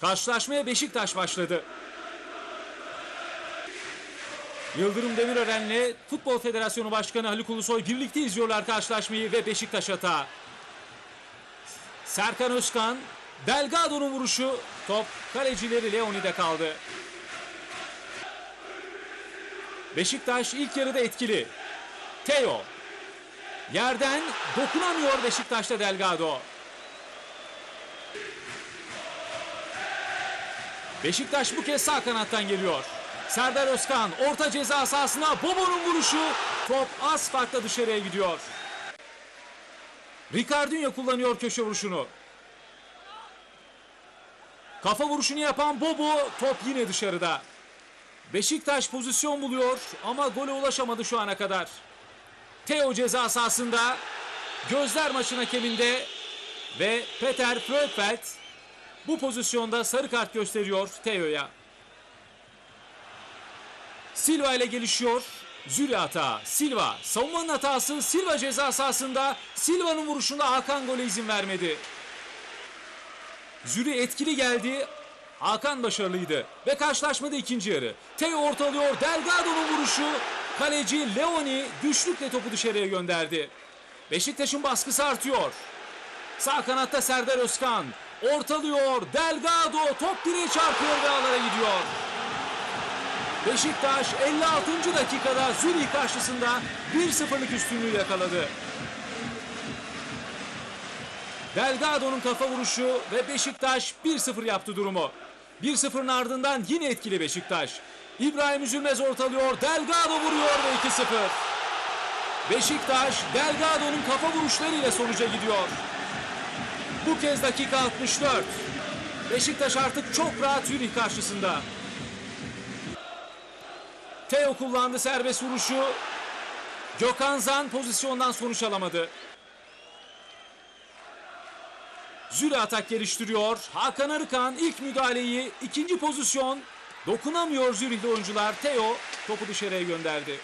Karşılaşmaya Beşiktaş başladı. Yıldırım Demirören'le Futbol Federasyonu Başkanı Haluk Ulusoy birlikte izliyorlar karşılaşmayı ve Beşiktaş hata. Serkan Özkan, Delgado'nun vuruşu, top kalecileri Leoni'de kaldı. Beşiktaş ilk yarıda etkili. Teo. Yerden dokunamıyor Beşiktaş'ta Delgado. Beşiktaş bu kez sağ kanattan geliyor. Serdar Özkan orta ceza sahasına Bobo'nun vuruşu. Top az farkla dışarıya gidiyor. Ricardinho kullanıyor köşe vuruşunu. Kafa vuruşunu yapan Bobo top yine dışarıda. Beşiktaş pozisyon buluyor ama gole ulaşamadı şu ana kadar. Teo ceza sahasında gözler maçın hakeminde ve Peter Fröpfeld bu pozisyonda sarı kart gösteriyor Teo'ya. Silva ile gelişiyor. Züri hata. Silva. Savunmanın hatası Silva ceza sahasında. Silva'nın vuruşunda Hakan gole izin vermedi. Züri etkili geldi. Hakan başarılıydı. Ve karşılaşmada ikinci yarı. Teo ortalıyor. Delgado'nun vuruşu. Kaleci Leoni güçlükle topu dışarıya gönderdi. Beşiktaş'ın baskısı artıyor. Sağ kanatta Serdar Özkan. Ortalıyor. Delgado top direğe çarpıyor ve ağlara gidiyor. Beşiktaş 56. dakikada Zürih karşısında 1-0'lık üstünlüğü yakaladı. Delgado'nun kafa vuruşu ve Beşiktaş 1-0 yaptı durumu. 1-0'ın ardından yine etkili Beşiktaş. İbrahim Üzülmez ortalıyor. Delgado vuruyor ve 2-0. Beşiktaş Delgado'nun kafa vuruşlarıyla sonuca gidiyor. Bu kez dakika 64. Beşiktaş artık çok rahat Zürih karşısında. Teo kullandı serbest vuruşu. Gökhan Zan pozisyondan sonuç alamadı. Züle atak geliştiriyor. Hakan Arıkan ilk müdahaleyi ikinci pozisyon. Dokunamıyor Zürihli oyuncular. Teo topu dışarıya gönderdi.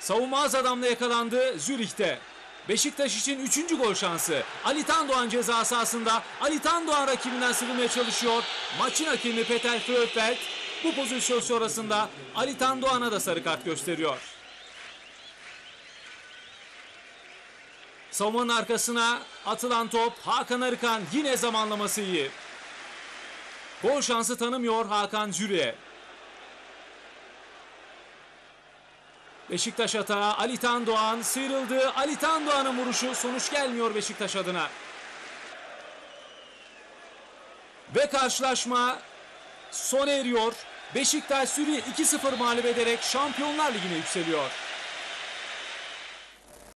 Savunma az adamla yakalandı Zürih'te. Beşiktaş için 3. gol şansı. Ali Tandoğan ceza sahasında. Ali Tandoğan rakibinden sıvılmaya çalışıyor. Maçın hakemi Peter Fröpfeld bu pozisyon sonrasında Ali Tandoğan'a da sarı kart gösteriyor. Savunmanın arkasına atılan top Hakan Arıkan yine zamanlaması iyi. Gol şansı tanımıyor Hakan Züriye. Beşiktaş hata Ali Tandoğan sıyrıldı. Ali Tandoğan'ın vuruşu sonuç gelmiyor Beşiktaş adına. Ve karşılaşma sona eriyor. Beşiktaş Zürih 2-0 mağlup ederek Şampiyonlar Ligi'ne yükseliyor.